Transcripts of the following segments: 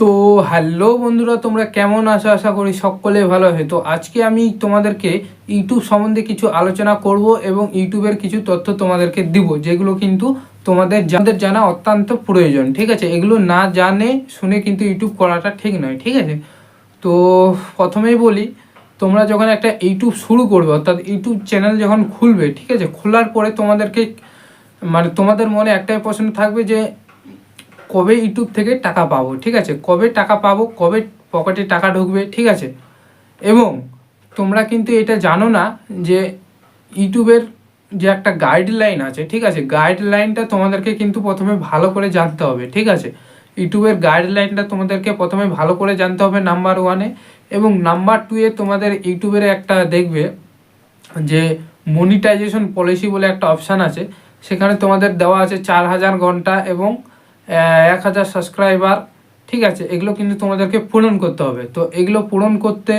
তো হ্যালো বন্ধুরা, তোমরা কেমন আছো? আশা করি সকলে ভালো হয় তো আজকে আমি তোমাদেরকে ইউটিউব সম্বন্ধে কিছু আলোচনা করব এবং ইউটিউবের কিছু তথ্য তোমাদেরকে দিব, যেগুলো কিন্তু তোমাদের যাদের জানা অত্যন্ত প্রয়োজন, ঠিক আছে? এগুলো না জানে, শুনে কিন্তু ইউটিউব করাটা ঠিক নয়, ঠিক আছে? তো প্রথমেই বলি, তোমরা যখন একটা ইউটিউব শুরু করবে, অর্থাৎ ইউটিউব চ্যানেল যখন খুলবে, ঠিক আছে? খোলার পরে তোমাদেরকে মানে তোমাদের মনে একটাই প্রশ্ন থাকবে যে কবে ইউটিউব থেকে টাকা পাবো, ঠিক আছে? কবে টাকা পাবো, কবে পকেটে টাকা ঢুকবে, ঠিক আছে? এবং তোমরা কিন্তু এটা জানো না যে ইউটিউবের যে একটা গাইডলাইন আছে, ঠিক আছে? গাইডলাইনটা তোমাদেরকে কিন্তু প্রথমে ভালো করে জানতে হবে, ঠিক আছে? ইউটিউবের গাইডলাইনটা তোমাদেরকে প্রথমে ভালো করে জানতে হবে নাম্বার ওয়ানে এবং নাম্বার টুয়ে তোমাদের ইউটিউবের একটা দেখবে যে মনিটাইজেশন পলিসি বলে একটা অপশান আছে। সেখানে তোমাদের দেওয়া আছে চার হাজার ঘণ্টা এবং এক হাজার সাবস্ক্রাইবার ঠিক আছে, এগুলো কিন্তু তোমাদেরকে পূরণ করতে হবে। তো এগুলো পূরণ করতে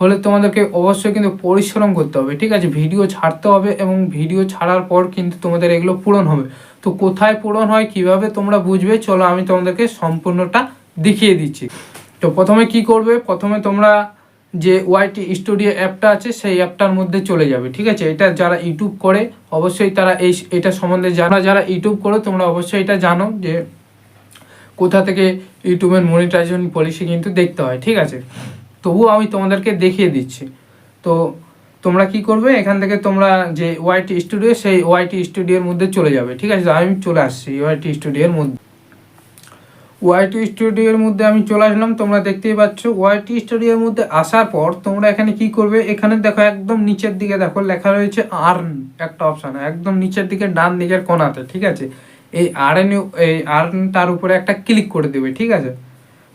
হলে তোমাদেরকে অবশ্যই কিন্তু পরিশ্রম করতে হবে, ঠিক আছে? ভিডিও ছাড়তে হবে এবং ভিডিও ছাড়ার পর কিন্তু তোমাদের এগুলো পূরণ হবে। তো কোথায় পূরণ হয়, কীভাবে তোমরা বুঝবে, চলো আমি তোমাদেরকে সম্পূর্ণটা দেখিয়ে দিচ্ছি। তো প্রথমে কি করবে? প্রথমে তোমরা যে ওয়াইটি স্টুডিও অ্যাপটা আছে, সেই অ্যাপটার মধ্যে চলে যাবে, ঠিক আছে? এটা যারা ইউটিউব করে, অবশ্যই তারা এই, এটা সম্বন্ধে জানা। যারা ইউটিউব করো, তোমরা অবশ্যই এটা জানো যে কোথা থেকে ইউটিউবের মনিটাইজেশন পলিসি কিন্তু দেখতে হয়, ঠিক আছে? তবুও আমি তোমাদেরকে দেখিয়ে দিচ্ছি। তো তোমরা কি করবে? এখান থেকে তোমরা যে ওয়াইটি স্টুডিও সেই ওয়াইটি স্টুডিওর মধ্যে চলে যাবে, ঠিক আছে? আমি চলে আসছি ওয়াইটি স্টুডিওর মধ্যে। ওয়াইটি স্টুডিওর মধ্যে আমি চলে আসলাম, তোমরা দেখতেই পাচ্ছ ওয়াইটি স্টুডিওর মধ্যে আসার পর তোমরা এখানে কি করবে? এখানে দেখো একদম নিচের দিকে দেখো লেখা রয়েছে আর্ন একটা অপশান একদম নিচের দিকে ডান দিকের কোনাতে, ঠিক আছে? এই আর্ন এই আর্নটার উপরে একটা ক্লিক করে দেবে, ঠিক আছে?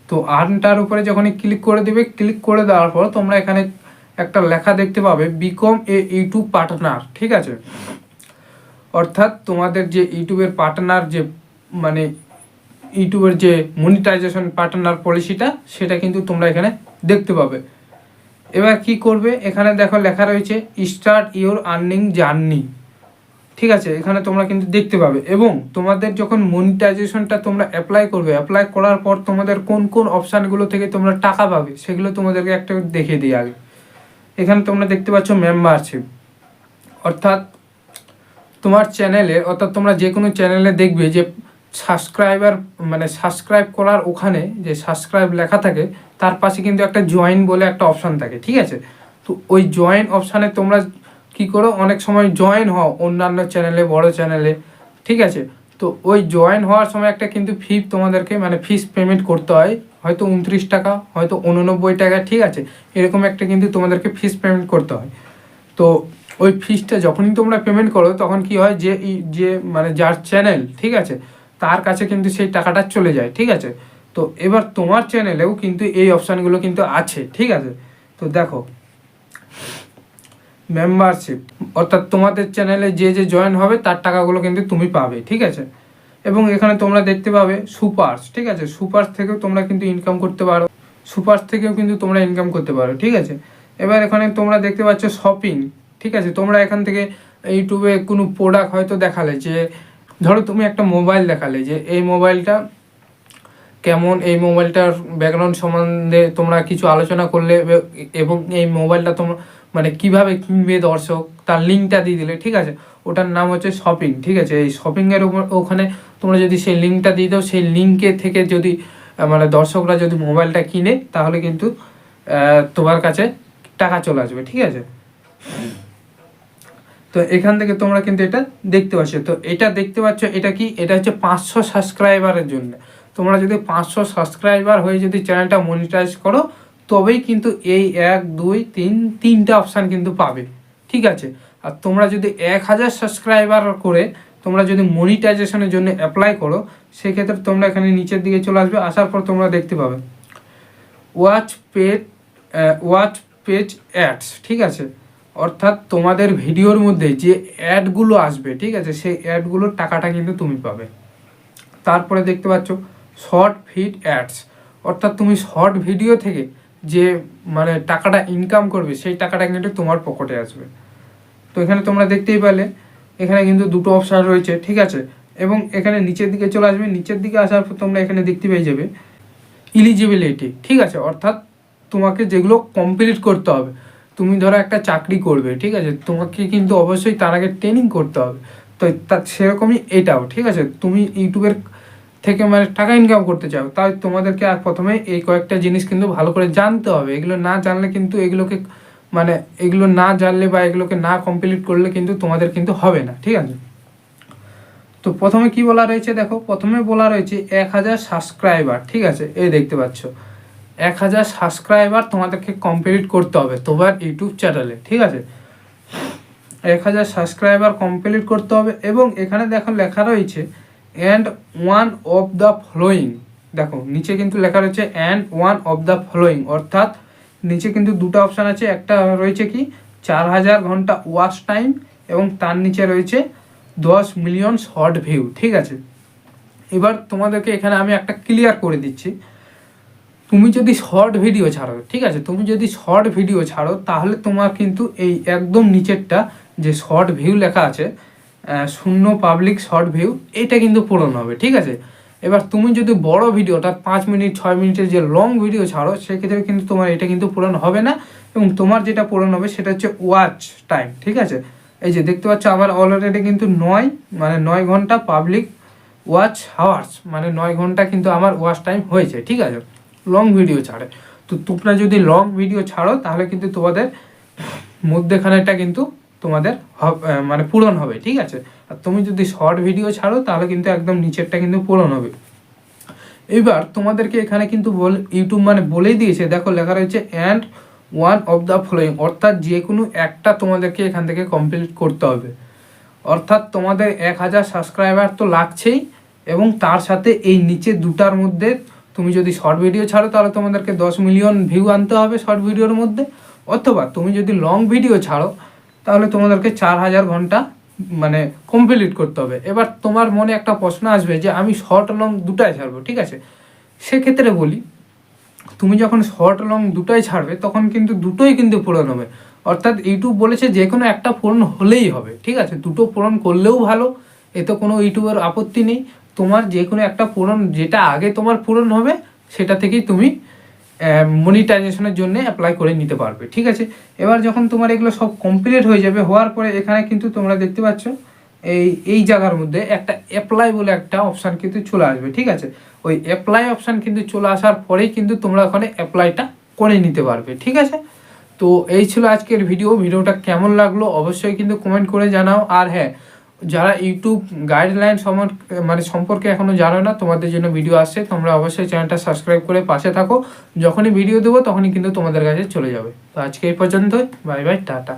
তো আর্নটার উপরে যখনই ক্লিক করে দেবে ক্লিক করে দেওয়ার পর তোমরা এখানে একটা লেখা দেখতে পাবে বিকম এ ইউটিউব পার্টনার ঠিক আছে? অর্থাৎ তোমাদের যে ইউটিউবের পার্টনার যে মানে ইউটিউবের যে মনিটাইজেশন পার্টনার পলিসিটা সেটা কিন্তু তোমরা এখানে দেখতে পাবে। এবার কি করবে? এখানে দেখো লেখা রয়েছে স্টার্ট ইওর আর্নিং জার্নি ঠিক আছে, এখানে তোমরা কিন্তু দেখতে পাবে। এবং তোমাদের যখন মনিটাইজেশনটা তোমরা অ্যাপ্লাই করবে অ্যাপ্লাই করার পর তোমাদের কোন কোন অপশানগুলো থেকে তোমরা টাকা পাবে, সেগুলো তোমাদেরকে একটা দেখিয়ে দিই আগে। এখানে তোমরা দেখতে পাচ্ছ মেম্বারশিপ অর্থাৎ তোমার চ্যানেলে অর্থাৎ তোমরা যে কোনো চ্যানেলে দেখবে যে সাবস্ক্রাইবার মানে সাবস্ক্রাইব করার ওখানে যে সাবস্ক্রাইব লেখা থাকে, তার পাশে কিন্তু একটা জয়েন বলে একটা অপশান থাকে, ঠিক আছে? তো ওই জয়েন অপশানে তোমরা কি করো? অনেক সময় জয়েন হও অন্যান্য চ্যানেলে বড় চ্যানেলে ঠিক আছে? তো ওই জয়েন হওয়ার সময় একটা কিন্তু ফি তোমাদেরকে মানে ফিস পেমেন্ট করতে হয়। হয়তো উনত্রিশ টাকা, হয়তো উননব্বই টাকা, ঠিক আছে? এরকম একটা কিন্তু তোমাদেরকে ফিস পেমেন্ট করতে হয়। তো ওই ফিসটা যখনই তোমরা পেমেন্ট করো, তখন কি হয় যে যে মানে যার চ্যানেল ঠিক আছে? তার কাছে কিন্তু সেই টাকাটা চলে যায়, ঠিক আছে? তো এবার তোমার চ্যানেলেও কিন্তু এই অপশানগুলো কিন্তু আছে, ঠিক আছে? তো দেখো মেম্বারশিপ অর্থাৎ তোমাদের চ্যানেলে যে যে জয়েন হবে, তার টাকাগুলো কিন্তু তুমি পাবে, ঠিক আছে? এবং এখানে তোমরা দেখতে পাবে সুপার্স ঠিক আছে? সুপার্স থেকেও তোমরা কিন্তু ইনকাম করতে পারো। সুপার্স থেকেও কিন্তু তোমরা ইনকাম করতে পারো, ঠিক আছে? এবার এখানে তোমরা দেখতে পাচ্ছ শপিং ঠিক আছে? তোমরা এখান থেকে ইউটিউবে কোনো প্রোডাক্ট হয়তো দেখালে যে, ধরো তুমি একটা মোবাইল দেখালে যে, এই মোবাইলটা কেমন, এই মোবাইলটার ব্যাকগ্রাউন্ড সম্বন্ধে তোমরা কিছু আলোচনা করলে, এবং এই মোবাইলটা তোমরা মানে কীভাবে কিনবে দর্শক, তার লিঙ্কটা দিয়ে দিলে, ঠিক আছে? ওটার নাম হচ্ছে শপিং, ঠিক আছে? এই শপিংয়ের ওখানে তোমরা যদি সেই লিঙ্কটা দিয়ে দাও, সেই লিঙ্কে থেকে যদি মানে দর্শকরা যদি মোবাইলটা কিনে, তাহলে কিন্তু তোমার কাছে টাকা চলে আসবে, ঠিক আছে? তো এখান থেকে তোমরা কিন্তু এটা দেখতে পাচ্ছ। তো এটা দেখতে পাচ্ছ, এটা কি? এটা হচ্ছে পাঁচশো সাবস্ক্রাইবারের জন্য। তোমরা যদি পাঁচশো সাবস্ক্রাইবার হয়ে যদি চ্যানেলটা মনিটাইজ করো তবেই কিন্তু এই এক, দুই, তিন, তিনটা অপশান কিন্তু পাবে। ঠিক আছে? আর তোমরা যদি এক হাজার সাবস্ক্রাইবার করে তোমরা যদি মনিটাইজেশনের জন্য অ্যাপ্লাই করো, সেক্ষেত্রে তোমরা এখানে নিচের দিকে চলে আসবে, আসার পর তোমরা দেখতে পাবে। Watch page watch page ads ঠিক আছে? অর্থাৎ তোমাদের ভিডিওর মধ্যে যে অ্যাডগুলো আসবে, ঠিক আছে? সেই অ্যাডগুলোর টাকাটা কিন্তু তুমি পাবে। তারপরে দেখতে পাচ্ছ শর্ট ফিড অ্যাডস অর্থাৎ তুমি শর্ট ভিডিও থেকে যে মানে টাকাটা ইনকাম করবে, সেই টাকাটা কিন্তু তোমার পকেটে আসবে। তো এখানে তোমরা দেখতেই পেলে, এখানে কিন্তু দুটো অপশান রয়েছে, ঠিক আছে? এবং এখানে নিচের দিকে চলে আসবে, নিচের দিকে আসার পর তোমরা এখানে দেখতে পেয়ে যাবে ইলিজিবিলিটি ঠিক আছে? অর্থাৎ তোমাকে যেগুলো কমপ্লিট করতে হবে, তুমি ধরো একটা চাকরি করবে, ঠিক আছে? তোমাকে কিন্তু অবশ্যই তার আগে ট্রেনিং করতে হবে। তো তা, সেরকমই এটাও, ঠিক আছে? তুমি ইউটিউবের থেকে মানে টাকা ইনকাম করতে চাও, তাই তোমাদেরকে আর প্রথমে এই কয়েকটা জিনিস কিন্তু ভালো করে জানতে হবে। এগুলো না জানলে কিন্তু এগুলোকে মানে এগুলো না জানলে বা এগুলোকে না কমপ্লিট করলে কিন্তু তোমাদের কিন্তু হবে না, ঠিক আছে? তো প্রথমে কি বলা রয়েছে দেখো, প্রথমে বলা রয়েছে এক হাজার সাবস্ক্রাইবার ঠিক আছে? এই দেখতে পাচ্ছ। এক হাজার সাবস্ক্রাইবার তোমাদেরকে কমপ্লিট করতে হবে তোমার ইউটিউব চ্যানেলে ঠিক আছে? এক হাজার সাবস্ক্রাইবার কমপ্লিট করতে হবে এবং এখানে দেখো লেখা রয়েছে and one of the following দেখো, নিচে কিন্তু লেখা রয়েছে and one of the following অর্থাৎ নিচে কিন্তু দুটো অপশান আছে, একটা রয়েছে কি, চার হাজার ঘণ্টা ওয়াচ টাইম এবং তার নিচে রয়েছে দশ মিলিয়ন শর্ট ভিউ ঠিক আছে? এবার তোমাদেরকে এখানে আমি একটা ক্লিয়ার করে দিচ্ছি। তুমি যদি শর্ট ভিডিও ছাড়ো, ঠিক আছে? তুমি যদি শর্ট ভিডিও ছাড়ো, তাহলে তোমার কিন্তু এই একদম নিচেরটা যে শর্ট ভিউ লেখা আছে শূন্য পাবলিক শর্ট ভিউ এটা কিন্তু পূরণ হবে, ঠিক আছে? এবার তুমি যদি বড় ভিডিও অর্থাৎ পাঁচ মিনিট, ছয় মিনিটের যে লং ভিডিও ছাড়ো, সেক্ষেত্রে কিন্তু তোমার এটা কিন্তু পূরণ হবে না এবং তোমার যেটা পূরণ হবে সেটা হচ্ছে ওয়াচ টাইম ঠিক আছে? এই যে দেখতে পাচ্ছ, আমার অলরেডি কিন্তু নয় মানে নয় ঘণ্টা পাবলিক ওয়াচ হাওয়ার্স মানে নয় ঘণ্টা কিন্তু আমার ওয়াচ টাইম হয়েছে, ঠিক আছে? লং ভিডিও ছাড়ে। তো তোমরা যদি লং ভিডিও ছাড়ো, তাহলে কিন্তু তোমাদের মধ্যেখানেটা কিন্তু তোমাদের মানে পূরণ হবে, ঠিক আছে? আর তুমি যদি শর্ট ভিডিও ছাড়ো, তাহলে কিন্তু একদম নিচেরটা কিন্তু পূরণ হবে। এবার তোমাদেরকে এখানে কিন্তু বল ইউটিউব মানে বলেই দিয়েছে, দেখো লেখা রয়েছে and one of the following অর্থাৎ যে কোনো একটা তোমাদেরকে এখান থেকে কমপ্লিট করতে হবে। অর্থাৎ তোমাদের এক হাজার সাবস্ক্রাইবার তো লাগছেই, এবং তার সাথে এই নিচে দুটার মধ্যে তুমি যদি শর্ট ভিডিও ছাড়ো, তাহলে তোমাদেরকে দশ মিলিয়ন ভিউ আনতে হবে শর্ট ভিডিওর মধ্যে। অথবা তুমি যদি লং ভিডিও ছাড়ো তাহলে তোমাদেরকে চার হাজার ঘণ্টা মানে কমপ্লিট করতে হবে। এবার তোমার মনে একটা প্রশ্ন আসবে যে, আমি শর্ট লং দুটাই ছাড়বো, ঠিক আছে? সেক্ষেত্রে বলি, তুমি যখন শর্ট লং দুটোই ছাড়বে, তখন কিন্তু দুটোই কিন্তু পূরণ হবে। অর্থাৎ ইউটিউব বলেছে, যে কোনো একটা পূরণ হলেই হবে, ঠিক আছে? দুটো পূরণ করলেও ভালো, এতে কোনো ইউটিউবের আপত্তি নেই। তোমার যে কোনো একটা পূরণ, যেটা আগে তোমার পূরণ হবে, সেটা থেকেই তুমি মনিটাইজেশনের জন্য অ্যাপ্লাই করে নিতে পারবে, ঠিক আছে? এবার যখন তোমার এগুলো সব কমপ্লিট হয়ে যাবে, হওয়ার পরে এখানে কিন্তু তোমরা দেখতে পাচ্ছ, এই এই জায়গার মধ্যে একটা অ্যাপ্লাই বলে একটা অপশান কিন্তু চলে আসবে, ঠিক আছে? ওই অ্যাপ্লাই অপশান কিন্তু চলে আসার পরেই কিন্তু তোমরা ওখানে অ্যাপ্লাইটা করে নিতে পারবে, ঠিক আছে? তো এই ছিল আজকের ভিডিও ভিডিওটা কেমন লাগল অবশ্যই কিন্তু কমেন্ট করে জানাও। আর হ্যাঁ যারা ইউটিউব গাইডলাইন মানে সম্পর্কে এখনও জানো না, তোমাদের জন্য ভিডিও আসছে, তোমরা অবশ্যই চ্যানেলটা সাবস্ক্রাইব করে পাশে থাকো। যখনই ভিডিও দেবো, তখনই কিন্তু তোমাদের কাছে চলে যাবে। তো আজকে এই পর্যন্তই। Bye bye tata.